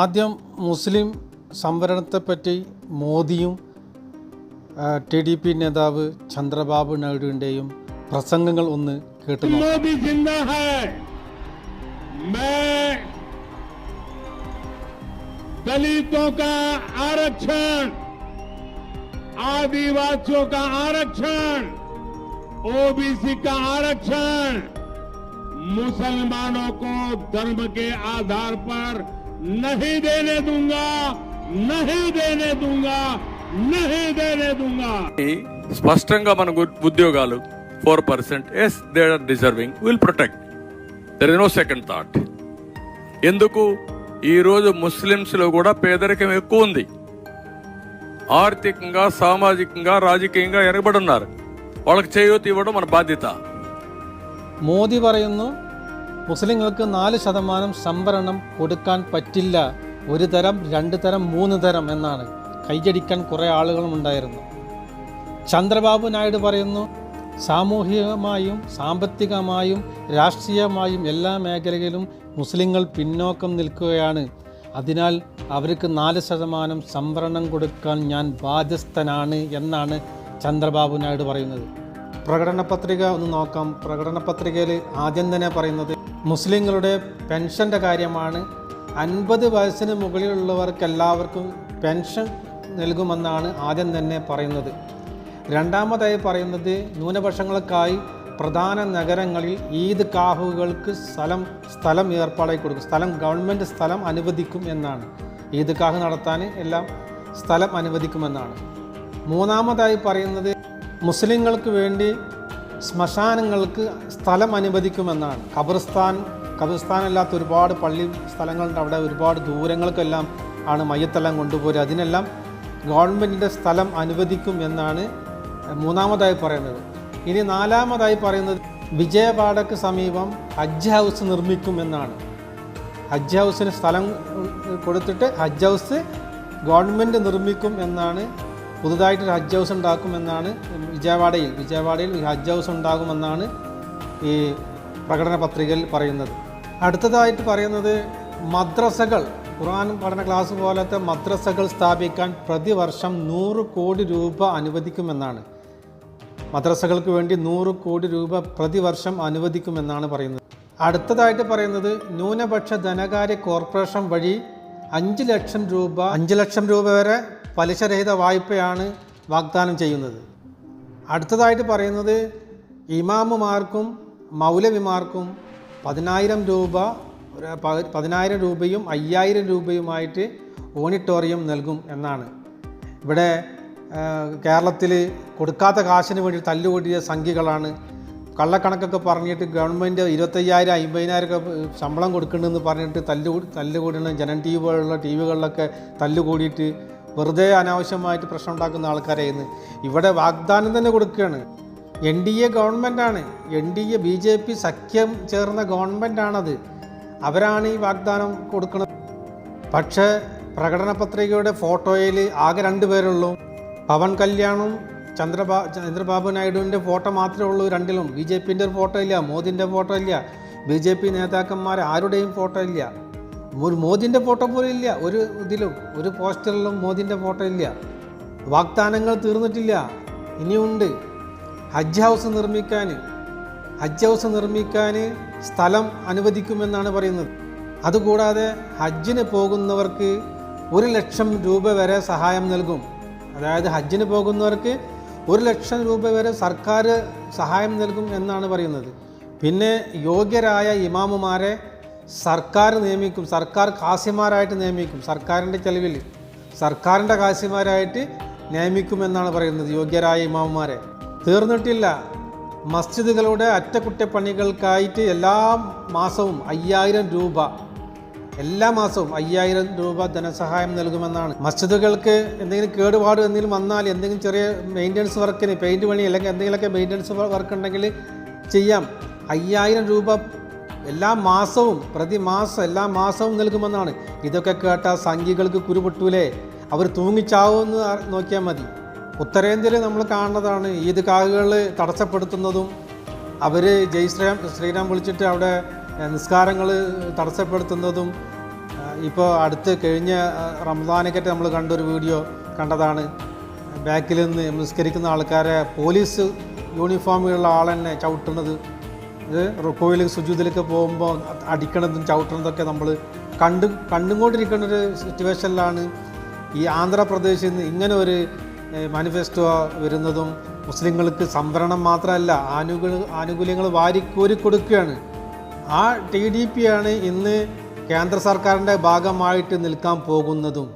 ആദ്യം മുസ്ലിം സംവരണത്തെപ്പറ്റി മോദിയും T D P നേതാവ് ചന്ദ്രബാബു നായിഡുവിൻ്റെയും പ്രസംഗങ്ങൾ ഒന്ന് കേട്ടു നോക്കാം. मोदी जिंदा है मैं दलितों का आरक्षण आदिवासियों का आरक्षण ओबीसी का आरक्षण मुसलमानों को धर्म के आधार पर नहीं देने दूंगा नहीं देने दूंगा नहीं देने दूंगा స్పష్టంగా మన గు- ఉద్యోగాలు four percent as they are deserving will protect there is no second thought ఎందుకు ఈ రోజు ముస్లిమ్స్ లో కూడా పేదరికం ఎక్కువ ఉంది ఆర్థికంగా సామాజికంగా రాజకీయంగా ఎరగబడి ఉన్నారు వాళ్ళకి చేయూతి ఇవ్వడం మన బాధ్యత മോദി പറയുന്നു മുസ്ലിങ്ങൾക്ക് നാല് ശതമാനം സംവരണം കൊടുക്കാൻ പറ്റില്ല. ഒരു തരം രണ്ട് തരം മൂന്ന് തരം എന്നാണ്. കൈയടിക്കാൻ കുറേ ആളുകളും ഉണ്ടായിരുന്നു. ചന്ദ്രബാബു നായിഡു പറയുന്നു സാമൂഹികമായും സാമ്പത്തികമായും രാഷ്ട്രീയമായും എല്ലാ മേഖലയിലും മുസ്ലിങ്ങൾ പിന്നോക്കം നിൽക്കുകയാണ്. അതിനാൽ അവർക്ക് നാല് ശതമാനം സംവരണം കൊടുക്കാൻ ഞാൻ ബാധ്യസ്ഥനാണ് എന്നാണ് ചന്ദ്രബാബു നായിഡു പറയുന്നത്. പ്രകടന പത്രിക ഒന്ന് നോക്കാം. പ്രകടന പത്രികയിൽ ആദ്യം തന്നെ പറയുന്നത് മുസ്ലിങ്ങളുടെ പെൻഷന്റെ കാര്യമാണ്. അൻപത് വയസ്സിന് മുകളിലുള്ളവർക്ക് എല്ലാവർക്കും പെൻഷൻ നൽകുമെന്നാണ് ആദ്യം തന്നെ പറയുന്നത്. രണ്ടാമതായി പറയുന്നത് ന്യൂനപക്ഷങ്ങൾക്കായി പ്രധാന നഗരങ്ങളിൽ ഈദ് കാഹുകൾക്ക് സ്ഥലം സ്ഥലം ഏർപ്പാടായി കൊടുക്കും. സ്ഥലം ഗവൺമെന്റ് സ്ഥലം അനുവദിക്കും എന്നാണ്. ഈദ് കാഹ് നടത്താൻ എല്ലാം സ്ഥലം അനുവദിക്കുമെന്നാണ്. മൂന്നാമതായി പറയുന്നത് മുസ്ലിങ്ങൾക്ക് വേണ്ടി ശ്മശാനങ്ങൾക്ക് സ്ഥലം അനുവദിക്കുമെന്നാണ്. ഖബർസ്ഥാൻ ഖബർസ്ഥാനല്ലാത്ത ഒരുപാട് പള്ളി സ്ഥലങ്ങളുണ്ട്. അവിടെ ഒരുപാട് ദൂരങ്ങൾക്കെല്ലാം ആണ് മയ്യത്തെല്ലാം കൊണ്ടുപോരുക. അതിനെല്ലാം ഗവൺമെന്റിന്റെ സ്ഥലം അനുവദിക്കും എന്നാണ് മൂന്നാമതായി പറയുന്നത്. ഇനി നാലാമതായി പറയുന്നത് വിജയപാടക്ക് സമീപം ഹജ്ജ് ഹൗസ് നിർമ്മിക്കും എന്നാണ്. ഹജ്ജ് ഹൗസിന് സ്ഥലം കൊടുത്തിട്ട് ഹജ്ജ് ഹൗസ് ഗവൺമെന്റ് നിർമ്മിക്കും എന്നാണ് പുതുതായിട്ട് ഹജ്ജ് ഹൗസ് ഉണ്ടാക്കുമെന്നാണ് വിജയവാഡയിൽ വിജയവാഡയിൽ ഹജ്ജ് ഹൗസ് ഉണ്ടാകുമെന്നാണ് ഈ പ്രകടന പത്രികയിൽ പറയുന്നത്. അടുത്തതായിട്ട് പറയുന്നത് മദ്രസകൾ ഖുർആൻ പഠന ക്ലാസ് പോലത്തെ മദ്രസകൾ സ്ഥാപിക്കാൻ പ്രതിവർഷം നൂറ് കോടി രൂപ അനുവദിക്കുമെന്നാണ്. മദ്രസകൾക്ക് വേണ്ടി നൂറ് കോടി രൂപ പ്രതിവർഷം അനുവദിക്കുമെന്നാണ് പറയുന്നത്. അടുത്തതായിട്ട് പറയുന്നത് ന്യൂനപക്ഷ ധനകാര്യ കോർപ്പറേഷൻ വഴി അഞ്ച് ലക്ഷം രൂപ അഞ്ച് ലക്ഷം രൂപ വരെ പലിശരഹിത വായ്പയാണ് വാഗ്ദാനം ചെയ്യുന്നത്. അടുത്തതായിട്ട് പറയുന്നത് ഇമാമുമാർക്കും മൗലവിമാർക്കും പതിനായിരം രൂപ പതിനായിരം രൂപയും അയ്യായിരം രൂപയുമായിട്ട് ഓഡിറ്റോറിയം നൽകും എന്നാണ്. ഇവിടെ കേരളത്തിൽ കൊടുക്കാത്ത കാശിന് വേണ്ടി തല്ലുകൂടിയ സംഖ്യകളാണ്. കള്ളക്കണക്കൊക്കെ പറഞ്ഞിട്ട് ഗവൺമെന്റ് ഇരുപത്തയ്യായിരം അമ്പതിനായിരം ഒക്കെ ശമ്പളം കൊടുക്കുന്നുണ്ടെന്ന് പറഞ്ഞിട്ട് തല്ലുകൂടി തല്ലുകൂടുന്ന ജനൻ ടി വി പോലുള്ള ടി വികളിലൊക്കെ തല്ലുകൂടിയിട്ട് വെറുതെ അനാവശ്യമായിട്ട് പ്രശ്നം ഉണ്ടാക്കുന്ന ആൾക്കാരെ ഇന്ന് ഇവിടെ വാഗ്ദാനം തന്നെ കൊടുക്കുകയാണ്. എൻ ഡി എ ഗവൺമെന്റാണ് N D A B J P സഖ്യം ചേർന്ന ഗവൺമെന്റാണത് അവരാണ് ഈ വാഗ്ദാനം കൊടുക്കുന്നത് പക്ഷേ പ്രകടന പത്രികയുടെ ഫോട്ടോയിൽ ആകെ രണ്ട് പേരുള്ളൂ. പവൻ കല്യാണും ചന്ദ്രബാ ചന്ദ്രബാബു നായിഡുവിന്റെ ഫോട്ടോ മാത്രമേ ഉള്ളൂ രണ്ടിലും. ബി ജെ പിന്റെ ഒരു ഫോട്ടോ ഇല്ല മോദിന്റെ ഫോട്ടോ ഇല്ല ബി ജെ പി നേതാക്കന്മാർ ആരുടെയും ഫോട്ടോ ഇല്ല. ഒരു മോദിന്റെ ഫോട്ടോ പോലും ഇല്ല. ഒരു ഇതിലും ഒരു പോസ്റ്ററിലും മോദിന്റെ ഫോട്ടോ ഇല്ല. വാഗ്ദാനങ്ങൾ തീർന്നിട്ടില്ല. ഇനിയുണ്ട്. ഹജ്ജ് ഹൗസ് നിർമ്മിക്കാൻ ഹജ്ജ് ഹൗസ് നിർമ്മിക്കാൻ സ്ഥലം അനുവദിക്കുമെന്നാണ് പറയുന്നത്. അതുകൂടാതെ ഹജ്ജിന് പോകുന്നവർക്ക് ഒരു ലക്ഷം രൂപ വരെ സഹായം നൽകും. അതായത് ഹജ്ജിന് പോകുന്നവർക്ക് ഒരു ലക്ഷം രൂപ വരെ സർക്കാർ സഹായം നൽകും എന്നാണ് പറയുന്നത്. പിന്നെ യോഗ്യരായ ഇമാമുമാരെ സർക്കാർ നിയമിക്കും സർക്കാർ കാസിമാരായിട്ട് നിയമിക്കും സർക്കാരിന്റെ ചെലവിൽ സർക്കാരിന്റെ കാസിമാരായിട്ട് നിയമിക്കുമെന്നാണ് പറയുന്നത് യോഗ്യരായ ഇമാമുമാരെ. തീർന്നിട്ടില്ല. മസ്ജിദുകളുടെ അറ്റകുറ്റപ്പണികൾക്കായിട്ട് എല്ലാ മാസവും അയ്യായിരം രൂപ എല്ലാ മാസവും അയ്യായിരം രൂപ ധനസഹായം നൽകുമെന്നാണ്. മസ്ജിദുകൾക്ക് എന്തെങ്കിലും കേടുപാട് എന്തെങ്കിലും വന്നാൽ എന്തെങ്കിലും ചെറിയ മെയിന്റനൻസ് വർക്കിന് പെയിന്റ് പണി അല്ലെങ്കിൽ എന്തെങ്കിലുമൊക്കെ മെയിന്റനൻസ് വർക്ക് ഉണ്ടെങ്കിൽ ചെയ്യാം. അയ്യായിരം രൂപ എല്ലാ മാസവും പ്രതിമാസം എല്ലാ മാസവും നൽകുമെന്നാണ്. ഇതൊക്കെ കേട്ട സംഖ്യകൾക്ക് കുരുപൊട്ടൂലേ? അവർ തൂങ്ങിച്ചാവുമെന്ന് നോക്കിയാൽ മതി. ഉത്തരേന്ത്യയിൽ നമ്മൾ കാണുന്നതാണ് ഈദ് കാഹുകൾ തടസ്സപ്പെടുത്തുന്നതും. അവർ ജയ് ശ്രീരാം ശ്രീരാം വിളിച്ചിട്ട് അവിടെ നിസ്കാരങ്ങൾ തടസ്സപ്പെടുത്തുന്നതും. ഇപ്പോൾ അടുത്ത് കഴിഞ്ഞ ആ, റമദാനൊക്കെ നമ്മൾ കണ്ടൊരു വീഡിയോ കണ്ടതാണ്. ബാക്കിൽ നിന്ന് നിസ്കരിക്കുന്ന ആൾക്കാരെ പോലീസ് യൂണിഫോമിലുള്ള ആൾ തന്നെ ചവിട്ടുന്നത്. ഇത് റുക്കോയിലും സുജൂതിലൊക്കെ പോകുമ്പോൾ അടിക്കണതും ചവിട്ടണതൊക്കെ നമ്മൾ കണ്ട് കണ്ടുകൊണ്ടിരിക്കുന്ന ഒരു സിറ്റുവേഷനിലാണ് ഈ ആന്ധ്രാപ്രദേശിൽ നിന്ന് ഇങ്ങനെ ഒരു മാനിഫെസ്റ്റോ വരുന്നതും മുസ്ലിങ്ങൾക്ക് സംവരണം മാത്രമല്ല ആനുകൂല ആനുകൂല്യങ്ങൾ വാരിക്കോരി കൊടുക്കുകയാണ്. ആ ടി ഡി പി ആണ് ഇന്ന് കേന്ദ്ര സർക്കാരിന്റെ ഭാഗമായിട്ട് നിൽക്കാൻ പോകുന്നതും.